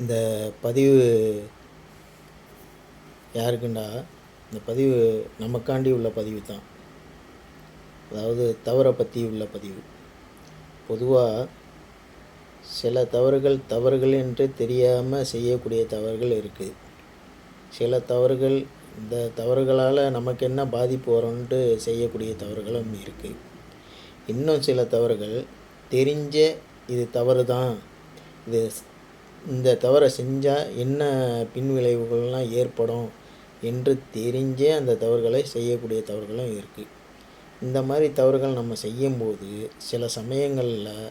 இந்த பதிவு யாருக்குண்டா? இந்த பதிவு நமக்காண்டி உள்ள பதிவு தான். அதாவது தவறை பற்றி உள்ள பதிவு. பொதுவாக சில தவறுகள் தவறுகள் என்று தெரியாமல் செய்யக்கூடிய தவறுகள் இருக்குது சில தவறுகள் இந்த தவறுகளால் நமக்கு என்ன பாதிப்பு வரும்ன்ட்டு செய்யக்கூடிய தவறுகளும் இருக்குது இன்னும் சில தவறுகள் தெரிஞ்ச இது தவறு தான் இது இந்த தவறை செஞ்சால் என்ன பின்விளைவுகள்லாம் ஏற்படும் என்று தெரிஞ்சே அந்த தவறுகளை செய்யக்கூடிய தவறுகளும் இருக்குது இந்த மாதிரி தவறுகள் நம்ம செய்யும்போது சில சமயங்களில்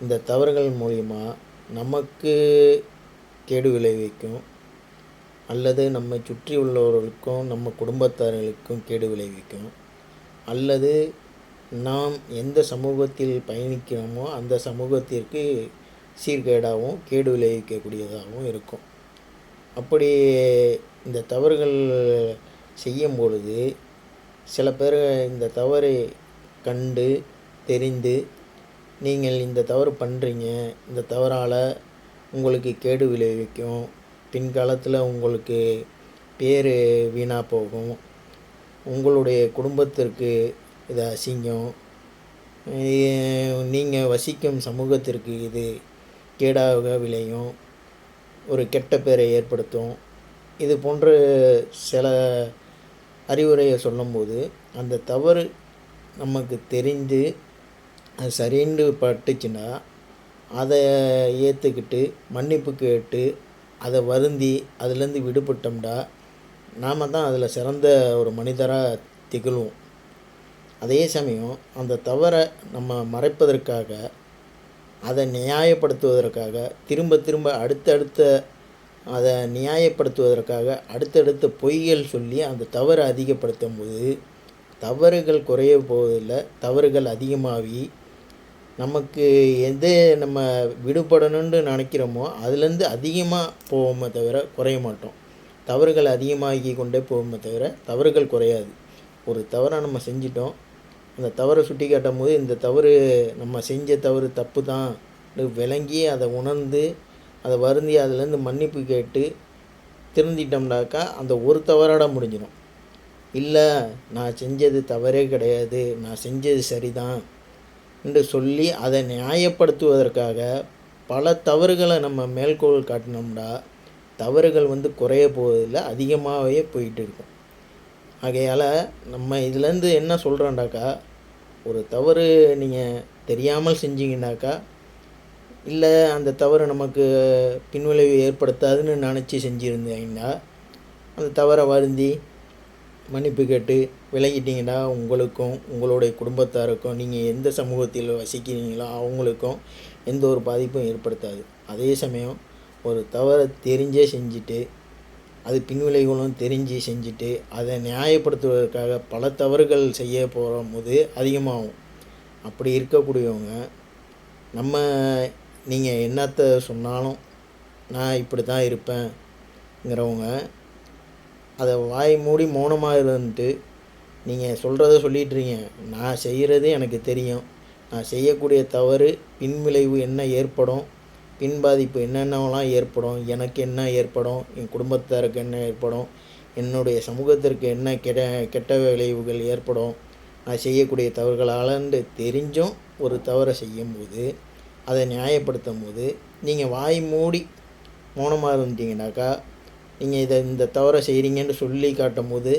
இந்த தவறுகள் மூலிமா நமக்கு கேடு விளைவிக்கும் அல்லது நம்மை சுற்றி உள்ளவர்களுக்கும் நம்ம குடும்பத்தார்களுக்கும் கேடு விளைவிக்கும். அல்லது நாம் எந்த சமூகத்தில் பயணிக்கிறோமோ அந்த சமூகத்திற்கு சீர்கேடாகவும் கேடு விளைவிக்கக்கூடியதாகவும் இருக்கும். அப்படி இந்த தவறுகள் செய்யும் பொழுது சில பேர் இந்த தவறை கண்டு தெரிந்து நீங்கள் இந்த தவறு பண்ணுறீங்க இந்த தவறால் உங்களுக்கு கேடு விளைவிக்கும். பின்காலத்தில் உங்களுக்கு பேர் வீணாக போகும். உங்களுடைய குடும்பத்திற்கு இது அசிங்கம். நீங்கள் வசிக்கும் சமூகத்திற்கு இது கேடாக விளையும் ஒரு கெட்ட பேரை ஏற்படுத்தும். இது போன்ற சில அறிவுரையை சொல்லும்போது அந்த தவறு நமக்கு தெரிந்து அது சரின்னு பட்டுச்சுன்னா அதை ஏற்றுக்கிட்டு மன்னிப்பு கேட்டு அதை வருந்தி அதுலேருந்து விடுபட்டோம்டா நாம் தான் அதில் சிறந்த ஒரு மனிதராக திகழ்வோம். அதே சமயம் அந்த தவறை நம்ம மறைப்பதற்காக அதை நியாயப்படுத்துவதற்காக திரும்ப திரும்ப அடுத்தடுத்த அதை நியாயப்படுத்துவதற்காக அடுத்தடுத்த பொய்கள் சொல்லி அந்த தவறை அதிகப்படுத்தும் போது தவறுகள் குறைய போவதில்லை. தவறுகள் அதிகமாகி நமக்கு எது நம்ம விடுபடணும்னு நினைக்கிறோமோ அதுலேருந்து அதிகமாக போவோமே தவிர குறைய மாட்டோம். தவறுகள் அதிகமாகி கொண்டே போவோமே தவிர தவறுகள் குறையாது. ஒரு தவறை நம்ம செஞ்சிட்டோம் அந்த தவறை சுட்டி காட்டும் போது இந்த தவறு நம்ம செஞ்ச தவறு தப்பு தான் விளங்கி அதை உணர்ந்து அதை வருந்தி அதுலேருந்து மன்னிப்பு கேட்டு திருந்திட்டோம்னாக்கா அந்த ஒரு தவறோட முடிஞ்சிடும். இல்லை நான் செஞ்சது தவறே கிடையாது நான் செஞ்சது சரிதான் என்று சொல்லி அதை நியாயப்படுத்துவதற்காக பல தவறுகளை நம்ம மேற்கோள் காட்டினோம்னா தவறுகள் வந்து குறைய போவதில்லை அதிகமாகவே போயிட்டு இருக்கும். ஆகையால் நம்ம இதுலேருந்து என்ன சொல்கிறோண்டாக்கா ஒரு தவறு நீங்கள் தெரியாமல் செஞ்சீங்கன்னாக்கா இல்லை அந்த தவறு நமக்கு பின்விளைவு ஏற்படுத்தாதுன்னு நினச்சி செஞ்சுருந்தீங்கன்னா அந்த தவறை வருந்தி மன்னிப்பு கேட்டு விலகிட்டிங்கன்னா உங்களுக்கும் உங்களுடைய குடும்பத்தாருக்கும் நீங்கள் எந்த சமூகத்தில் வசிக்கிறீங்களோ அவங்களுக்கும் எந்த ஒரு பாதிப்பும் ஏற்படுத்தாது. அதே சமயம் ஒரு தவறை தெரிஞ்சே செஞ்சுட்டு அது பின்விளைவுகளும் தெரிஞ்சு செஞ்சுட்டு அதை நியாயப்படுத்துவதற்காக பல தவறுகள் செய்ய போகும் போது அதிகமாகும். அப்படி இருக்கக்கூடியவங்க நம்ம நீங்கள் என்னத்தை சொன்னாலும் நான் இப்படி தான் இருப்பேங்கிறவங்க அதை வாய் மூடி மௌனமாக இருந்துட்டு நீங்கள் சொல்கிறத சொல்லிட்டுறீங்க. நான் செய்கிறது எனக்கு தெரியும். நான் செய்யக்கூடிய தவறு பின்விளைவு என்ன ஏற்படும் பின் பாதிப்பு என்னென்னலாம் ஏற்படும் எனக்கு என்ன ஏற்படும் என் குடும்பத்தாருக்கு என்ன ஏற்படும் என்னுடைய சமூகத்திற்கு என்ன கெட்ட கெட்ட விளைவுகள் ஏற்படும் நான் செய்யக்கூடிய தவறுகளாலன்னு தெரிஞ்சும் ஒரு தவறை செய்யும்போது அதை நியாயப்படுத்தும் போது நீங்கள் வாய் மூடி மௌனமாக இருந்தீங்கனாக்கா நீங்கள் இதை இந்த தவறை செய்கிறீங்கன்னு சொல்லி காட்டும் போது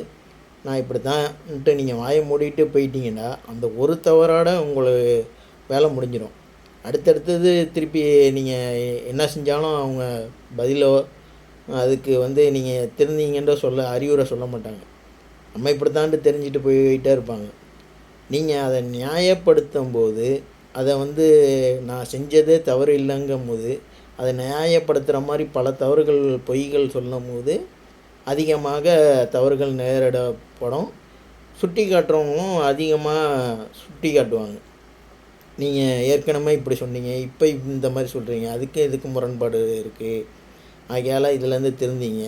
நான் இப்படி தான்ட்டு நீங்கள் வாயை மூடிட்டு போயிட்டீங்கன்னா அந்த ஒரு தவறோட உங்களுக்கு வேலை முடிஞ்சிடும். அடுத்தடுத்தது திருப்பி நீங்கள் என்ன செஞ்சாலும் அவங்க பதிலோ அதுக்கு வந்து நீங்கள் திருந்தீங்கன்ற சொல்ல அறிவுரை சொல்ல மாட்டாங்க. நம்ம இப்படித்தாண்டு தெரிஞ்சுட்டு போயிட்டே இருப்பாங்க. நீங்கள் அதை நியாயப்படுத்தும் போது அதை வந்து நான் செஞ்சதே தவறு இல்லைங்கும் போது அதை நியாயப்படுத்துகிற மாதிரி பல தவறுகள் பொய்கள் சொல்லும் போது அதிகமாக தவறுகள் நேரிடப்படும். சுட்டி காட்டுறவங்களும் அதிகமாக சுட்டி காட்டுவாங்க நீங்கள் ஏற்கனவே இப்படி சொன்னீங்க இப்போ இந்த மாதிரி சொல்கிறீங்க அதுக்கு இதுக்கு முரண்பாடு இருக்குது ஆகையால் இதுலேருந்து திருந்தீங்க.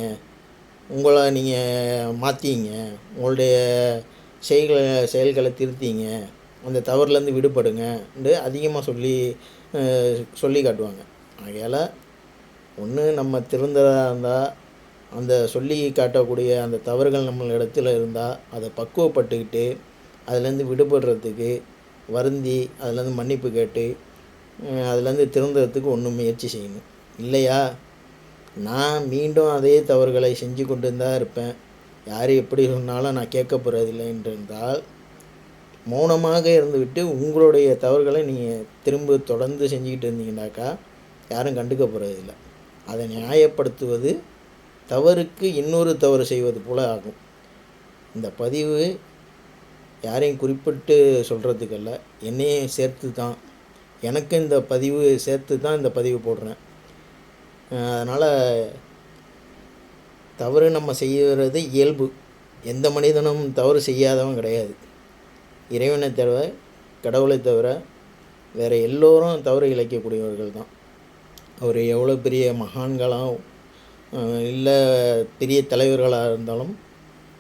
உங்களை நீங்கள் மாற்றிங்க உங்களுடைய செயல்களை செயல்களை திருத்திங்க. அந்த தவறுலேருந்து விடுபடுங்கன்னு அதிகமாக சொல்லி சொல்லி காட்டுவாங்க. ஆகையால் ஒன்று நம்ம திருந்ததாக இருந்தால் அந்த சொல்லி காட்டக்கூடிய அந்த தவறுகள் நம்ம இடத்துல இருந்தால் அதை பக்குவப்பட்டுக்கிட்டு அதுலேருந்து விடுபடுறதுக்கு வருந்தி அதுலேருந்து மன்னிப்பு கேட்டு அதுலேருந்து திருந்துறதுக்கு ஒன்று முயற்சி செய்யணும். இல்லையா? நான் மீண்டும் அதே தவறுகளை செஞ்சு கொண்டு தான் இருப்பேன். யார் எப்படி சொன்னாலும் நான் கேட்க போகிறதில்லை என்றிருந்தால் மௌனமாக இருந்துவிட்டு உங்களுடைய தவறுகளை நீங்கள் திரும்ப தொடர்ந்து செஞ்சுக்கிட்டு இருந்தீங்கன்னாக்கா யாரும் கண்டுக்க போகிறதில்ல அதை நியாயப்படுத்துவது தவறுக்கு இன்னொரு தவறு செய்வது போல ஆகும். இந்த பதிவு யாரையும் குறிப்பிட்டு சொல்கிறதுக்கல்ல என்னையும் சேர்த்து தான் எனக்கு இந்த பதிவு சேர்த்து தான் இந்த பதிவு போடுறேன். அதனால் தவறு நம்ம செய்கிறது இயல்பு. எந்த மனிதனும் தவறு செய்யாதவன் கிடையாது. இறைவனை தவிர கடவுளை தவிர வேறு எல்லோரும் தவறு இழைக்கக்கூடியவர்கள் தான். அவர் எவ்வளோ பெரிய மகான்களாக இல்லை பெரிய தலைவர்களாக இருந்தாலும்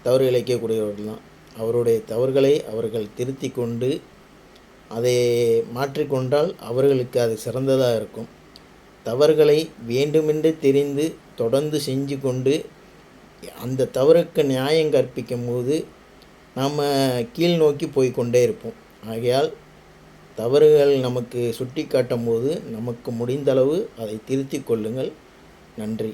தவறு இழைக்கக்கூடியவர்கள் தான். அவருடைய தவறுகளை அவர்கள் திருத்தி கொண்டு அதை மாற்றிக்கொண்டால் அவர்களுக்கு அது சிறந்ததாக இருக்கும். தவறுகளை வேண்டுமென்று தெரிந்து தொடர்ந்து செஞ்சு கொண்டு அந்த தவறுக்கு நியாயம் கற்பிக்கும் போது நாம் கீழ் நோக்கி போய்கொண்டே இருப்போம். ஆகையால் தவறுகள் நமக்கு சுட்டி காட்டும் போது நமக்கு முடிந்தளவு அதை திருத்திக் கொள்ளுங்கள். நன்றி.